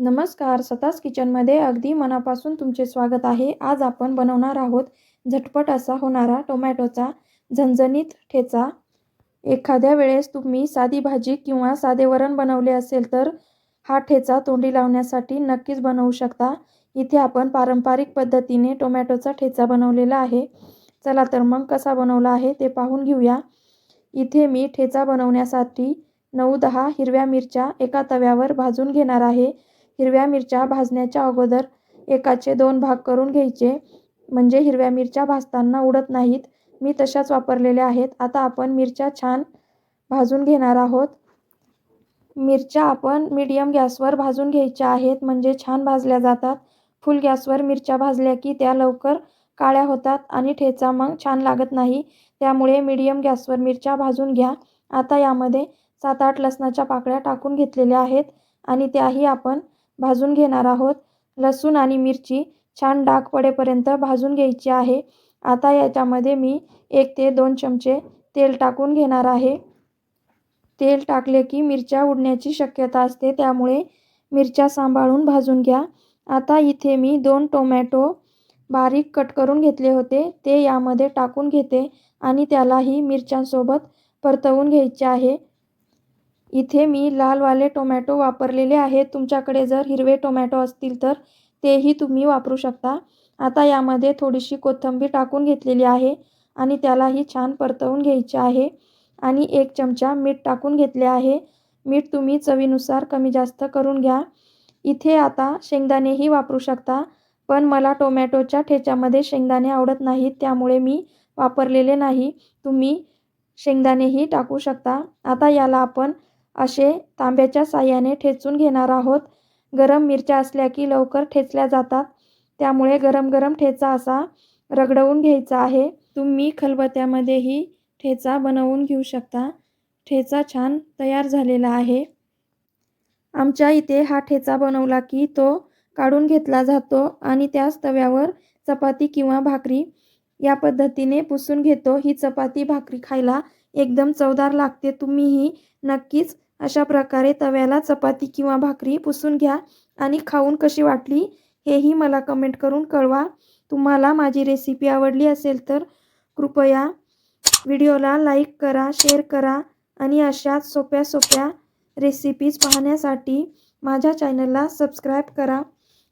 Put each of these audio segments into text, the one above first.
नमस्कार सतास किचनमध्ये अगदी मनापासून तुमचे स्वागत आहे. आज आपण बनवणार आहोत झटपट असा होणारा टोमॅटोचा झणझणीत ठेचा. एखाद्या वेळेस तुम्ही साधी भाजी किंवा साधे वरण बनवले असेल तर हा ठेचा तोंडी लावण्यासाठी नक्कीच बनवू शकता. इथे आपण पारंपरिक पद्धतीने टोमॅटोचा ठेचा बनवलेला आहे. चला तर मग कसा बनवला आहे ते पाहून घेऊया. इथे मी ठेचा बनवण्यासाठी नऊ दहा हिरव्या मिरच्या एका तव्यावर भाजून घेणार आहे. हिरव्या मिरच्या भाजण्याच्या अगोदर एकाचे दोन भाग करून घ्यायचे. म्हणजे हिरव्या मिरच्या भाजताना उडत नाहीत. मी तशाच वापरलेल्या आहेत. आता आपण मिरच्या छान भाजून घेणार आहोत. मिरच्या आपण मीडियम गॅसवर भाजून घ्यायच्या आहेत. म्हणजे छान भाजल्या जातात. फुल गॅसवर मिरच्या भाजल्या की त्या लवकर काळ्या होतात आणि ठेचा मग छान लागत नाही. त्यामुळे मीडियम गॅसवर मिरच्या भाजून घ्या. आता यामध्ये सात आठ लसणाच्या पाकळ्या टाकून घेतलेल्या आहेत. आणि त्याही आपण भाजून घेणार आहोत. लसूण आणि मिरची छान डाग पडेपर्यंत भाजून घ्यायची आहे. आता याच्यामध्ये मी एक ते दोन चमचे तेल टाकून घेणार आहे. तेल टाकले की मिरच्या उडण्याची शक्यता असते त्यामुळे मिरच्या सांभाळून भाजून घ्या. आता इथे मी दोन टोमॅटो बारीक कट करून घेतले होते ते यामध्ये टाकून घेते आणि त्यालाही मिरच्यांसोबत परतवून घ्यायचे आहे. इथे मी लालवाले टोमॅटो वापरलेले आहेत. तुमच्याकडे जर हिरवे टोमॅटो असतील तर तेही तुम्ही वापरू शकता. आता यामध्ये थोडीशी कोथिंबीर टाकून घेतलेली आहे आणि त्यालाही छान परतवून घ्यायचे आहे. आणि एक चमचा मीठ टाकून घेतले आहे. मीठ तुम्ही चवीनुसार कमी जास्त करून घ्या. इथे आता शेंगदाणेही वापरू शकता पण मला टोमॅटोच्या ठेच्यामध्ये शेंगदाणे आवडत नाहीत त्यामुळे मी वापरलेले नाही. तुम्ही शेंगदाणेही टाकू शकता. आता याला आपण असे तांब्याच्या साह्याने ठेचून घेणार आहोत. गरम मिरच्या असल्या की लवकर ठेचल्या जातात. त्यामुळे गरम गरम ठेचा असा रगडवून घ्यायचा आहे. तुम्ही खलबत्यामध्येही ठेचा बनवून घेऊ शकता. ठेचा छान तयार झालेला आहे. आमच्या इथे हा ठेचा बनवला की तो काढून घेतला जातो आणि त्याच तव्यावर चपाती किंवा भाकरी या पद्धतीने पुसून घेतो. ही चपाती भाकरी खायला एकदम चवदार लागते. तुम्हीही नक्कीच अशा प्रकारे तव्याला चपाती किंवा भाकरी पुसून घ्या आणि खाऊन कशी वाटली हेही मला कमेंट करून कळवा. तुम्हाला माझी रेसिपी आवडली असेल तर कृपया व्हिडिओला लाईक करा शेअर करा आणि अशाच सोप्या सोप्या रेसिपीज पाहण्यासाठी माझ्या चॅनलला सबस्क्राईब करा.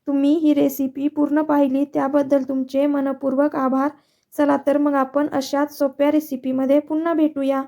तुम्ही ही रेसिपी पूर्ण पाहिली त्याबद्दल तुमचे मनपूर्वक आभार. चला तर मग आपण अशाच सोप्या रेसिपीमध्ये पुन्हा भेटूया.